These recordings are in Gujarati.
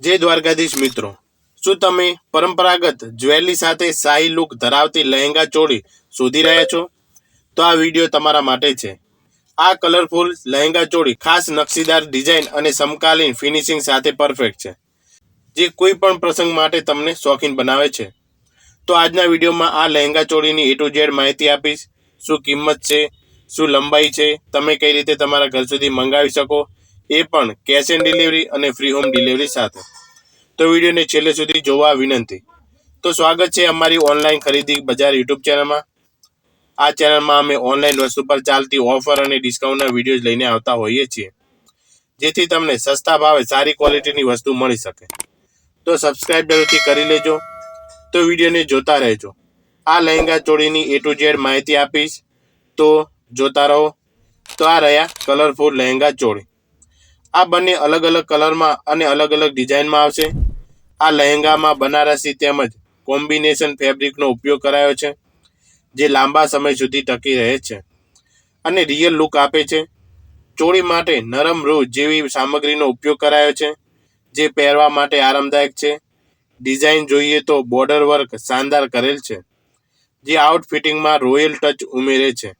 જય દ્વારકાધીશ મિત્રો. શું તમે પરંપરાગત જ્વેલરી સાથે શાહી લુક ધરાવતી લહેંગા ચોળી શોધી રહ્યા છો? તો આ વીડિયો તમારા માટે છે. આ કલરફુલ લહેંગા ચોળી ખાસ નકશીદાર ડિઝાઇન અને સમકાલીન ફિનિશિંગ સાથે પરફેક્ટ છે. જે કોઈ પણ પ્રસંગ માટે તમને શોખીન બનાવે છે. તો આજના વિડીયોમાં આ લહેંગા ચોળીની એ ટુ ઝેડ માહિતી આપીશ. શું કિંમત છે? શું લંબાઈ છે? તમે કઈ રીતે તમારા ઘર સુધી મંગાવી શકો? એ પણ કેશ ઓન ડિલિવરી અને ફ્રી હોમ ડિલિવરી સાથે. તો વિડીયોને છેલ્લે સુધી જોવા વિનંતી. તો સ્વાગત છે અમારી ઓનલાઈન ખરીદી બજાર યુટ્યુબ ચેનલમાં. આ ચેનલમાં અમે ઓનલાઈન વસ્તુ પર ચાલતી ઓફર અને ડિસ્કાઉન્ટના વીડિયો લઈને આવતા હોઈએ છીએ. જેથી તમને સસ્તા ભાવે સારી ક્વોલિટીની વસ્તુ મળી શકે. તો સબસ્ક્રાઈબ જરૂરથી કરી લેજો. તો વિડીયોને જોતા રહેજો. આ લહેંગા ચોળીની એ ટુ ઝેડ માહિતી આપીશ. તો જોતા રહો. તો આ રહ્યા કલરફુલ લહેંગા ચોળી આ બંને અલગ અલગ કલરમાં અને અલગ અલગ ડિઝાઇનમાં આવશે. આ લહેંગામાં બનારસી તેમજ કોમ્બિનેશન ફેબ્રિકનો ઉપયોગ કરાયો છે, જે લાંબા સમય સુધી ટકી રહે છે અને રિયલ લુક આપે છે. ચોળી માટે નરમ રૂ જેવી સામગ્રીનો ઉપયોગ કરાયો છે, જે પહેરવા માટે આરામદાયક છે. ડિઝાઇન જોઈએ તો બોર્ડર વર્ક શાનદાર કરેલ છે, જે આઉટફિટિંગમાં રોયલ ટચ ઉમેરે છે.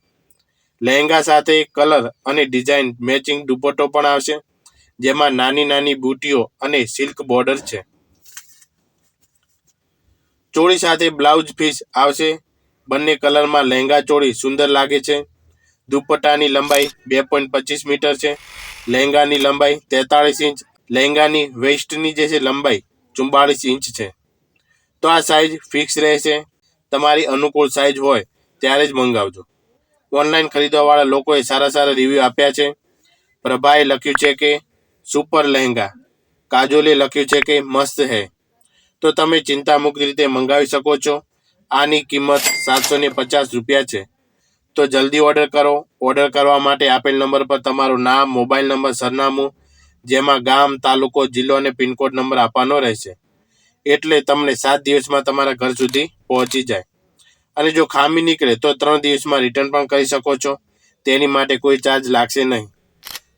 લહેંગા સાથે કલર અને ડિઝાઇન મેચિંગ દુપટ્ટો પણ આવશે. જેમાં નાની નાની બુટીઓ અને સિલ્ક બોર્ડર છે. ચોળી સાથે બ્લાઉઝ પીસ આવશે. બંને કલરમાં લહેંગા ચોળી સુંદર લાગે છે. દુપટ્ટાની લંબાઈ બે પોઈન્ટ પચીસ મીટર છે. લહેંગાની લંબાઈ તેતાળીસ ઇંચ, લહેંગાની વેસ્ટની જે છે લંબાઈ ચુમ્બાળીસ ઇંચ છે. તો આ સાઇઝ ફિક્સ રહેશે. તમારી અનુકૂળ સાઇઝ હોય ત્યારે જ મંગાવજો. ઓનલાઈન ખરીદવાવાળા લોકોએ સારા સારા રિવ્યૂ આપ્યા છે. પ્રભાએ લખ્યું છે કે સુપર લહેંગા. કાજોલે લખ્યું છે કે મસ્ત હે. તો તમે ચિંતામુક્ત રીતે મંગાવી શકો છો. આની કિંમત સાતસો ને પચાસ રૂપિયા છે. તો જલ્દી ઓર્ડર કરો. ઓર્ડર કરવા માટે આપેલ નંબર પર તમારું નામ, મોબાઈલ નંબર, સરનામું, જેમાં ગામ, તાલુકો, જિલ્લો અને પિનકોડ નંબર આપવાનો રહેશે. એટલે તમને સાત દિવસમાં તમારા ઘર સુધી પહોંચી જાય. અને જો ખામી નીકળે તો ત્રણ દિવસમાં રિટર્ન પણ કરી શકો છો. તેની માટે કોઈ ચાર્જ લાગશે નહીં.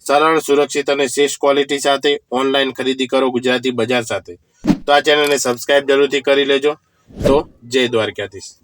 સરળ, સુરક્ષિત અને શ્રેષ્ઠ ક્વોલિટી સાથે ઓનલાઈન ખરીદી કરો ગુજરાતી બજાર સાથે. તો આ ચેનલને સબસ્ક્રાઈબ જરૂરથી કરી લેજો. તો જય દ્વારકાધીશ.